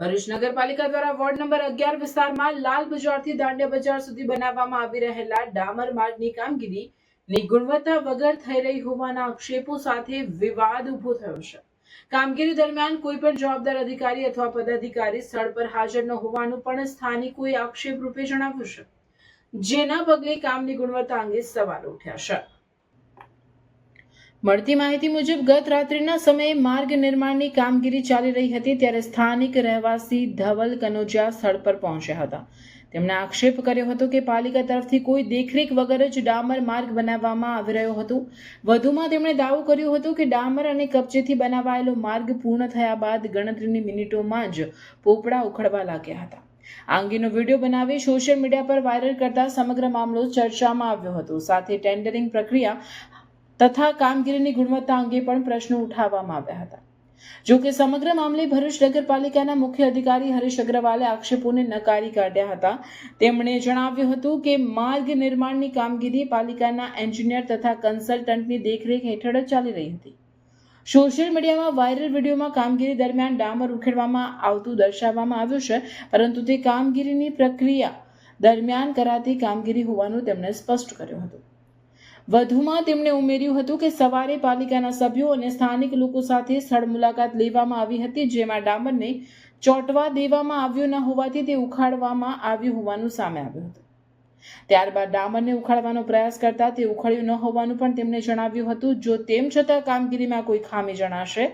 ભરૂચ નગરપાલિકા દ્વારા ward number અગિયાર વિસ્તારમાં લાલ બજારથી દાંડિયા બજાર સુધી બનાવવામાં આવી રહેલા ડામર માર્ગની કામગીરી ની ગુણવત્તા વગર થઈ રહી હોવાના આક્ષેપો સાથે વિવાદ ઊભો થયો છે. કામગીરી દરમિયાન કોઈ પણ જવાબદાર અધિકારી અથવા પદાધિકારી સ્થળ પર હાજર ન હોવાનું પણ સ્થાનિકોએ આક્ષેપ રૂપે જણાવ્યું છે. જેના પગલે કામની ગુણવત્તા અંગે સવાલ ઉઠ્યા છે. મળતી માહિતી મુજબ, ગત રાત્રિના સમયે માર્ગ નિર્માણની કામગીરી ચાલી રહી હતી ત્યારે સ્થાનિક રહેવાસી ધવલ કનોજિયા સ્થળ પર પહોંચ્યા હતા. તેમણે આક્ષેપ કર્યો હતો કે પાલિકા તરફથી કોઈ દેખરેખ વગર જ ડામર માર્ગ બનાવવામાં આવી રહ્યો હતો. વધુમાં તેમણે દાવો કર્યો હતો કે ડામર અને કબજેથી બનાવાયેલો માર્ગ પૂર્ણ થયા બાદ ગણતરીની મિનિટોમાં જ પોપડા ઉખડવા લાગ્યા હતા. આ અંગેનો વીડિયો બનાવી સોશિયલ મીડિયા પર વાયરલ કરતા સમગ્ર મામલો ચર્ચામાં આવ્યો હતો. સાથે ટેન્ડરિંગ પ્રક્રિયા તથા કામગીરીની ગુણવત્તા અંગે પણ પ્રશ્નો ઉઠાવવામાં આવ્યા હતા. જો કે સમગ્ર મામલે ભરૂચ નગરપાલિકાના મુખ્ય અધિકારી હરીશ અગ્રવાલે આક્ષેપોને નકારી કાઢ્યા હતા. તેમણે જણાવ્યું હતું કે માર્ગ નિર્માણની કામગીરી પાલિકાના એન્જિનિયર તથા કન્સલ્ટન્ટની દેખરેખ હેઠળ જ ચાલી રહી હતી. સોશિયલ મીડિયામાં વાયરલ વિડીયોમાં કામગીરી દરમિયાન ડામર ઉખેડવામાં આવતું દર્શાવવામાં આવ્યું છે, પરંતુ તે કામગીરીની પ્રક્રિયા દરમિયાન કરાતી કામગીરી હોવાનું તેમણે સ્પષ્ટ કર્યું હતું. વધુમાં તેમણે ઉમેર્યું હતું કે સવારે પાલિકાના સભ્યો અને સ્થાનિક લોકો સાથે સ્થળ મુલાકાત લેવામાં આવી હતી, જેમાં ડામરને ચોંટવા દેવામાં આવ્યો ન હોવાથી તે ઉખાડવામાં આવ્યું હોવાનું સામે આવ્યું હતું. ત્યારબાદ ડામરને ઉખાડવાનો પ્રયાસ કરતા તે ઉખાડ્યું ન હોવાનું પણ તેમણે જણાવ્યું હતું. જો તેમ છતાં કામગીરીમાં કોઈ ખામી જણાશે,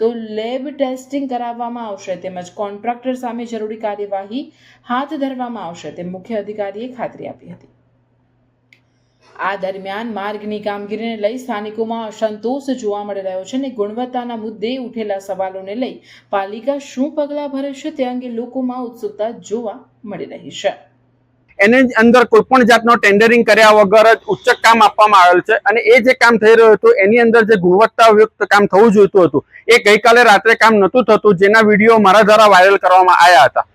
તો લેબ ટેસ્ટિંગ કરાવવામાં આવશે તેમજ કોન્ટ્રાક્ટર સામે જરૂરી કાર્યવાહી હાથ ધરવામાં આવશે તેમ મુખ્ય અધિકારીએ ખાતરી આપી હતી. આ દરમિયાન માર્ગની કામગીરીને લઈ સ્થાનિકોમાં અસંતોષ જોવા મળી રહ્યો છે અને ગુણવત્તાના મુદ્દે ઉઠેલા સવાલોને લઈ પાલિકા શું પગલાં ભરે છે તે અંગે લોકોમાં ઉત્સુકતા જોવા મળી રહી છે. એને અંદર કોઈ પણ જાતનો ટેન્ડરિંગ કર્યા વગર જ ઉચ્ચ કામ આપવામાં આવેલ છે અને એ જે કામ થઈ રહ્યું હતું એની અંદર જે ગુણવત્તાયુક્ત કામ થવું જોઈતું હતું એ ગઈકાલે રાત્રે કામ નહોતું થતું જેના વીડિયો મારા દ્વારા વાયરલ કરવામાં આવ્યા હતા.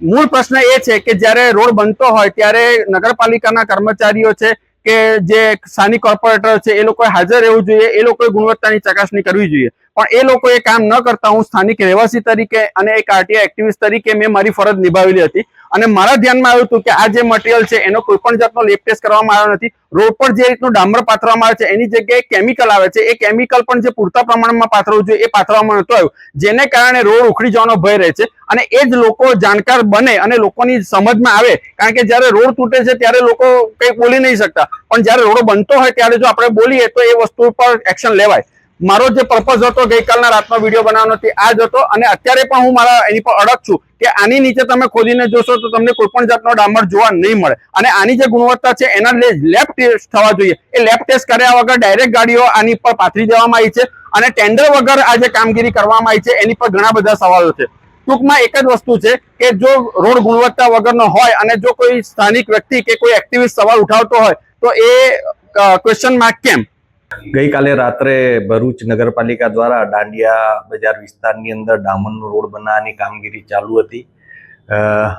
મૂળ પ્રશ્ન એ છે કે જ્યારે રોડ બનતો હોય ત્યારે નગરપાલિકાના કર્મચારીઓ છે કે જે સ્થાનિક કોર્પોરેટર છે, એ લોકોએ હાજર રહેવું જોઈએ, એ લોકોએ ગુણવત્તાની ચકાસણી કરવી જોઈએ. પણ એ લોકોએ કામ ન કરતા હું સ્થાનિક રહેવાસી તરીકે અને એક આરટીઆઈ એક્ટિવિસ્ટ તરીકે મેં મારી ફરજ નિભાવેલી હતી. અને મારા ધ્યાનમાં આવ્યું હતું કે આ જે મટીરિયલ છે, એનો કોઈ પણ જાતનો લેપ ટેસ્ટ કરવામાં આવ્યો નથી. રોડ પર જે રીતનું ડામર પાથરવામાં આવે છે, એની જગ્યાએ કેમિકલ આવે છે. એ કેમિકલ પણ જે પૂરતા પ્રમાણમાં પાથરવું જોઈએ, એ પાથરવામાં નહોતું આવ્યું. જેને કારણે રોડ ઉખડી જવાનો ભય રહે છે અને એ જ લોકો જાણકાર બને અને લોકોની સમજમાં આવે. કારણ કે જ્યારે રોડ તૂટે છે, ત્યારે લોકો કંઈ બોલી નહીં શકતા. પણ જ્યારે રોડ બનતો હોય, ત્યારે જો આપણે બોલીએ, તો એ વસ્તુ પર એક્શન લેવાય. મારો જે પર્પઝ હતો ગઈકાલના રાતનો વીડિયો બનાવવાનો તે આ જ હતો અને અત્યારે પણ હું મારા એની પર અડગ છું કે આની નીચે તમે ખોદીને જોશો તો તમને કોઈ પણ જાતનો ડામર જોવા નહીં મળે. અને આની જે ગુણવત્તા છે એના લેબ ટેસ્ટ થવા જોઈએ. એ લેબ ટેસ્ટ કર્યા વગર ડાયરેક્ટ ગાડીઓ આની પર પાથરી દેવામાં આવી છે અને ટેન્ડર વગર આ જે કામગીરી કરવામાં આવી છે એની પર ઘણા બધા સવાલો છે. ટૂંકમાં એક જ વસ્તુ છે કે જો રોડ ગુણવત્તા વગરનો હોય અને જો કોઈ સ્થાનિક વ્યક્તિ કે કોઈ એક્ટિવિસ્ટ સવાલ ઉઠાવતો હોય તો એ ક્વેશ્ચન માર્ક કેમ? ગઈકાલે રાત્રે ભરૂચ નગરપાલિકા દ્વારા દાંડિયા બજાર વિસ્તારની અંદર ડામરનો રોડ બનાવવાની કામગીરી ચાલુ હતી.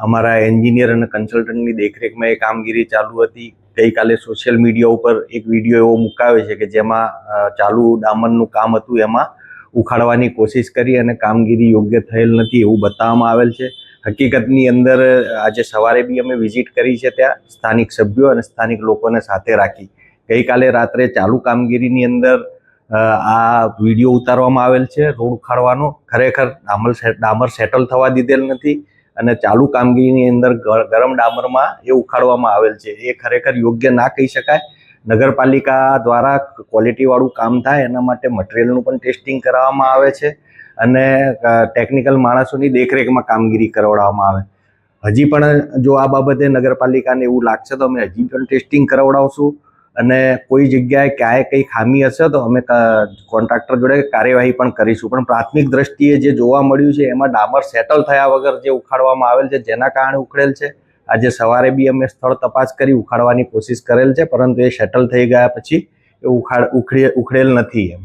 અમારા એન્જિનિયર અને કન્સલ્ટન્ટની દેખરેખમાં એ કામગીરી ચાલુ હતી. ગઈકાલે સોશિયલ મીડિયા ઉપર એક વીડિયો એવો મુકાયો છે કે જેમાં ચાલુ ડામરનું કામ હતું એમાં ઉખાડવાની કોશિશ કરી અને કામગીરી યોગ્ય થયેલ નથી એવું બતાવવામાં આવેલ છે. હકીકતની અંદર આજે સવારે બી અમે વિઝિટ કરી છે ત્યાં સ્થાનિક સભ્યો અને સ્થાનિક લોકોને સાથે રાખી. ગઈકાલે રાત્રે ચાલુ કામગીરીની અંદર આ વીડિયો ઉતારવામાં આવેલ છે, રોડ ઉખાડવાનો. ખરેખર ડામર ડામર સેટલ થવા દીધેલ નથી અને ચાલુ કામગીરીની અંદર ગરમ ડામરમાં એ ઉખાડવામાં આવેલ છે. એ ખરેખર યોગ્ય ના કહી શકાય. નગરપાલિકા દ્વારા ક્વોલિટીવાળું કામ થાય એના માટે મટીરિયલનું પણ ટેસ્ટિંગ કરાવવામાં આવે છે અને ટેકનિકલ માણસોની દેખરેખમાં કામગીરી કરાવડાવવામાં આવે. હજી પણ જો આ બાબતે નગરપાલિકાને એવું લાગશે તો અમે હજી પણ ટેસ્ટિંગ કરાવડાવશું. અને કોઈ જગ્યાએ ક્યાંય કંઈ ખામી હશે તો અમે કોન્ટ્રાક્ટર જોડે કાર્યવાહી પણ કરીશું. પણ પ્રાથમિક દ્રષ્ટિએ જે જોવા મળ્યું છે, એમાં ડામર સેટલ થયા વગર જે ઉખાડવામાં આવેલ છે, જેના કારણે ઉખડેલ છે, આજે સવારે બી અમે સ્થળ તપાસ કરી ઉખાડવાની કોશિશ કરેલ છે, પરંતુ એ સેટલ થઈ ગયા પછી એ ઉખાડ ઉખડે ઉખડેલ નથી એમ.